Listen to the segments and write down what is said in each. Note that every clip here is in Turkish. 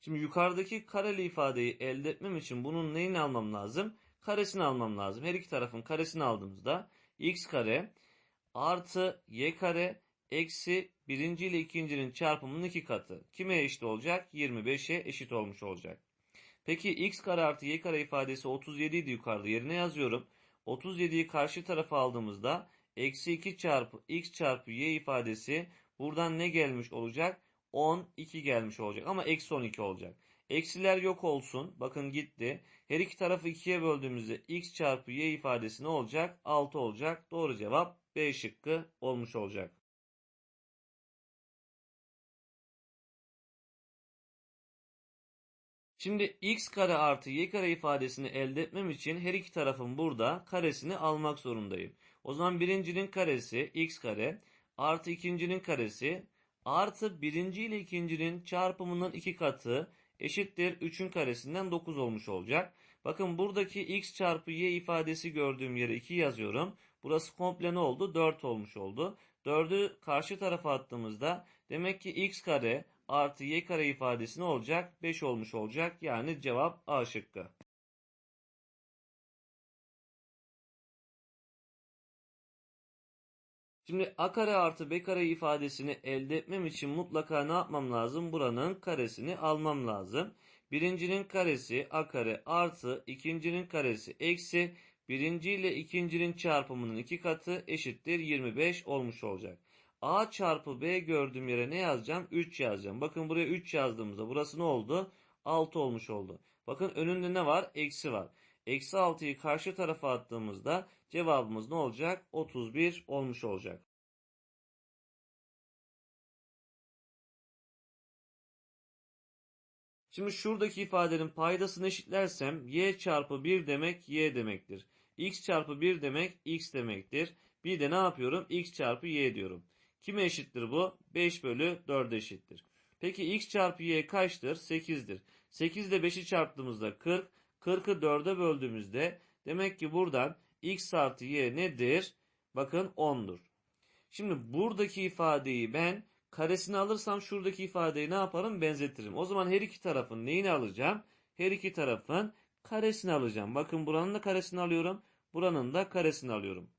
Şimdi yukarıdaki kareli ifadeyi elde etmem için bunun neyini almam lazım? Karesini almam lazım. Her iki tarafın karesini aldığımızda x kare artı y kare eksi birinci ile ikincinin çarpımının iki katı. Kime eşit olacak? 25'e eşit olmuş olacak. Peki x kare artı y kare ifadesi 37 idi yukarıda yerine yazıyorum. 37'yi karşı tarafa aldığımızda eksi 2 çarpı x çarpı y ifadesi buradan ne gelmiş olacak? 12 gelmiş olacak ama eksi 12 olacak. Eksiler yok olsun. Bakın gitti. Her iki tarafı 2'ye böldüğümüzde x çarpı y ifadesi ne olacak? 6 olacak. Doğru cevap B şıkkı olmuş olacak. Şimdi x kare artı y kare ifadesini elde etmem için her iki tarafın burada karesini almak zorundayım. O zaman birincinin karesi x kare artı ikincinin karesi artı birinci ile ikincinin çarpımının iki katı eşittir 3'ün karesinden 9 olmuş olacak. Bakın buradaki x çarpı y ifadesi gördüğüm yere 2 yazıyorum. Burası komple ne oldu? 4 olmuş oldu. 4'ü karşı tarafa attığımızda demek ki x kare artı y kare ifadesi ne olacak? 5 olmuş olacak. Yani cevap A şıkkı. Şimdi a kare artı b kare ifadesini elde etmem için mutlaka ne yapmam lazım? Buranın karesini almam lazım. Birincinin karesi a kare artı ikincinin karesi eksi birinci ile ikincinin çarpımının iki katı eşittir 25 olmuş olacak. a çarpı b gördüğüm yere ne yazacağım? 3 yazacağım. Bakın buraya 3 yazdığımızda burası ne oldu? 6 olmuş oldu. Bakın önünde ne var? Eksi var. Eksi 6'yı karşı tarafa attığımızda cevabımız ne olacak? 31 olmuş olacak. Şimdi şuradaki ifadenin paydasını eşitlersem y çarpı 1 demek y demektir. x çarpı 1 demek x demektir. Bir de ne yapıyorum? x çarpı y diyorum. Kime eşittir bu? 5 bölü 4 eşittir. Peki x çarpı y kaçtır? 8'dir. 8 ile 5'i çarptığımızda 40. 40'ı 4'e böldüğümüzde demek ki buradan x artı y nedir? Bakın 10'dur. Şimdi buradaki ifadeyi ben karesini alırsam şuradaki ifadeyi ne yaparım? Benzetirim. O zaman her iki tarafın neyini alacağım? Her iki tarafın karesini alacağım. Bakın buranın da karesini alıyorum. Buranın da karesini alıyorum.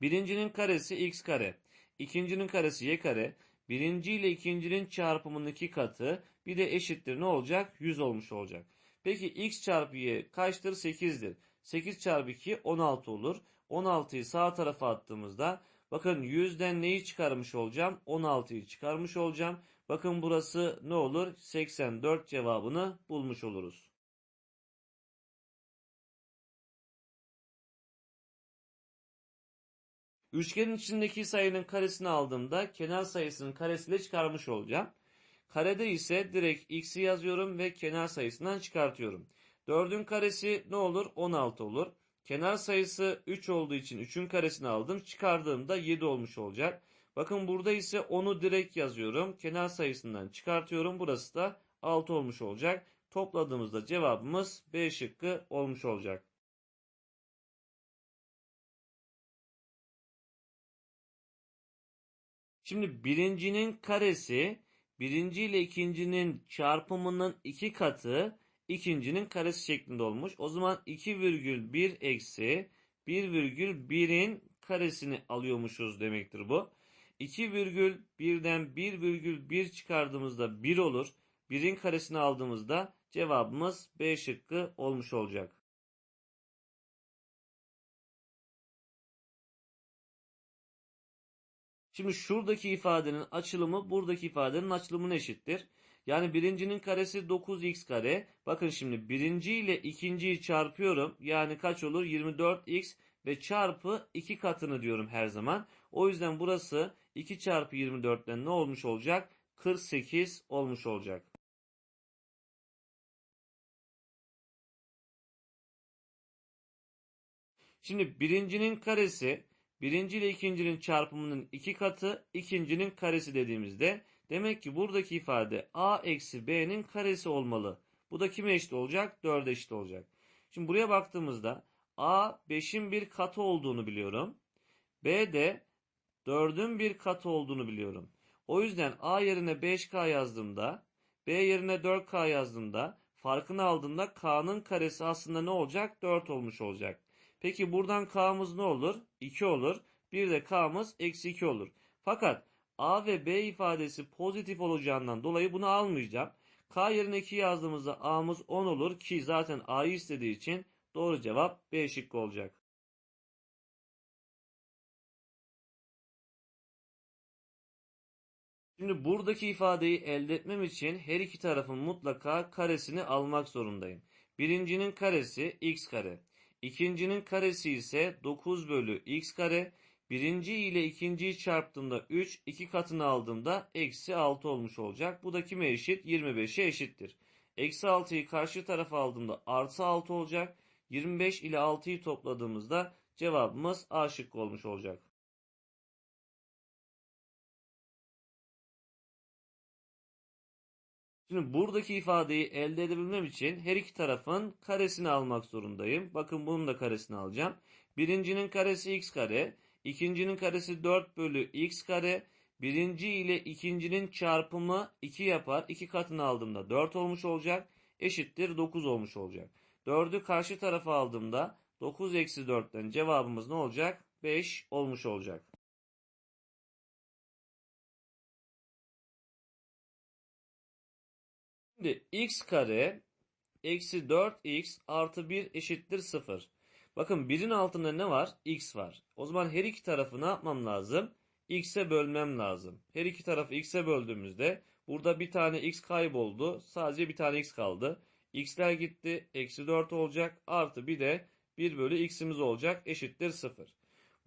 Birincinin karesi x kare. ikincinin karesi y kare. Birinci ile ikincinin çarpımının iki katı. Bir de eşittir ne olacak? 100 olmuş olacak. Peki x çarpı y kaçtır? 8'dir. 8 çarpı 2 16 olur. 16'yı sağ tarafa attığımızda bakın 100'den neyi çıkarmış olacağım? 16'yı çıkarmış olacağım. Bakın burası ne olur? 84 cevabını bulmuş oluruz. Üçgenin içindeki sayının karesini aldığımda kenar sayısının karesiyle çıkarmış olacağım. Karede ise direkt x'i yazıyorum ve kenar sayısından çıkartıyorum. 4'ün karesi ne olur? 16 olur. Kenar sayısı 3 olduğu için 3'ün karesini aldım. Çıkardığımda 7 olmuş olacak. Bakın burada ise 10'u direkt yazıyorum. Kenar sayısından çıkartıyorum. Burası da 6 olmuş olacak. Topladığımızda cevabımız B şıkkı olmuş olacak. Şimdi birincinin karesi birinci ile ikincinin çarpımının iki katı ikincinin karesi şeklinde olmuş. O zaman 2,1 eksi 1,1'in karesini alıyormuşuz demektir bu. 2,1'den 1,1 çıkardığımızda 1 olur. 1'in karesini aldığımızda cevabımız B şıkkı olmuş olacak. Şimdi şuradaki ifadenin açılımı buradaki ifadenin açılımına eşittir. Yani birincinin karesi 9x kare. Bakın şimdi birinci ile ikinciyi çarpıyorum. Yani kaç olur? 24x ve çarpı 2 katını diyorum her zaman. O yüzden burası 2 çarpı 24'ten ne olmuş olacak? 48 olmuş olacak. Şimdi birincinin karesi birinci ile ikincinin çarpımının iki katı ikincinin karesi dediğimizde demek ki buradaki ifade a eksi b'nin karesi olmalı. Bu da kime eşit olacak? 4'e eşit olacak. Şimdi buraya baktığımızda a 5'in bir katı olduğunu biliyorum. b de 4'ün bir katı olduğunu biliyorum. O yüzden a yerine 5k yazdığımda B yerine 4K yazdığımda farkını aldığımda K'nın karesi aslında ne olacak? 4 olmuş olacak. Peki buradan K'mız ne olur? 2 olur. Bir de K'mız eksi 2 olur. Fakat A ve B ifadesi pozitif olacağından dolayı bunu almayacağım. K yerine 2 yazdığımızda A'mız 10 olur ki zaten A'yı istediği için doğru cevap B şıkkı olacak. Şimdi buradaki ifadeyi elde etmem için her iki tarafın mutlaka karesini almak zorundayım. Birincinin karesi x kare. İkincinin karesi ise 9 bölü x kare. Birinci ile ikinciyi çarptığımda 3, iki katını aldığımda eksi 6 olmuş olacak. Bu da kime eşit? 25'e eşittir. Eksi 6'yı karşı tarafa aldığımda artı 6 olacak. 25 ile 6'yı topladığımızda cevabımız A şıkkı olmuş olacak. Şimdi buradaki ifadeyi elde edebilmem için her iki tarafın karesini almak zorundayım. Bakın bunun da karesini alacağım. Birincinin karesi x kare. ikincinin karesi 4 bölü x kare. Birinci ile ikincinin çarpımı 2 yapar. 2 katını aldığımda 4 olmuş olacak. Eşittir 9 olmuş olacak. 4'ü karşı tarafa aldığımda 9 eksi 4'ten cevabımız ne olacak? 5 olmuş olacak. Şimdi x kare eksi 4x artı 1 eşittir 0. Bakın 1'in altında ne var? x var. O zaman her iki tarafı ne yapmam lazım? x'e bölmem lazım. Her iki tarafı x'e böldüğümüzde burada bir tane x kayboldu. Sadece bir tane x kaldı. x'ler gitti. Eksi 4 olacak. Artı bir de 1 bölü x'imiz olacak. Eşittir 0.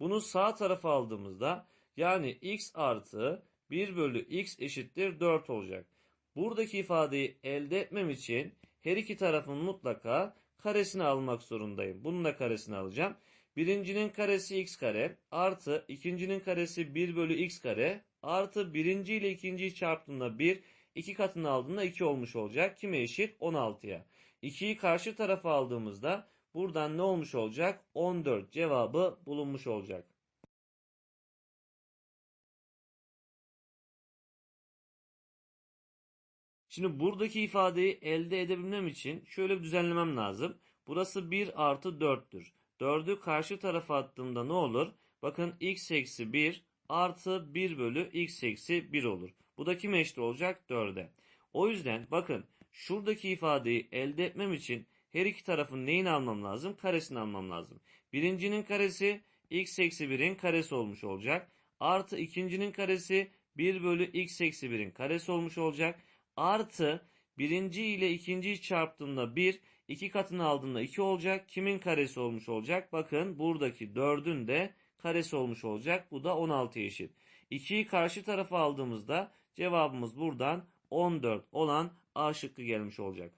Bunu sağ tarafa aldığımızda yani x artı 1 bölü x eşittir 4 olacak. Buradaki ifadeyi elde etmem için her iki tarafın mutlaka karesini almak zorundayım. Bunun da karesini alacağım. Birincinin karesi x kare artı ikincinin karesi 1 bölü x kare artı birinci ile ikinciyi çarptığında 1 iki katını aldığında 2 olmuş olacak. Kime eşit? 16'ya. 2'yi karşı tarafa aldığımızda buradan ne olmuş olacak? 14 cevabı bulunmuş olacak. Şimdi buradaki ifadeyi elde edebilmem için şöyle bir düzenlemem lazım. Burası 1 artı 4'tür. 4'ü karşı tarafa attığımda ne olur? Bakın x eksi 1 artı 1 bölü x eksi 1 olur. Bu da kime eşit olacak? 4'e. O yüzden bakın şuradaki ifadeyi elde etmem için her iki tarafın neyini almam lazım? Karesini almam lazım. Birincinin karesi x eksi 1'in karesi olmuş olacak. Artı ikincinin karesi 1 bölü x eksi 1'in karesi olmuş olacak artı birinci ile ikinciyi çarptığımda 1, iki katını aldığımda 2 olacak. Kimin karesi olmuş olacak? Bakın buradaki 4'ün de karesi olmuş olacak. Bu da 16 eşit. 2'yi karşı tarafa aldığımızda cevabımız buradan 14 olan A şıkkı gelmiş olacak.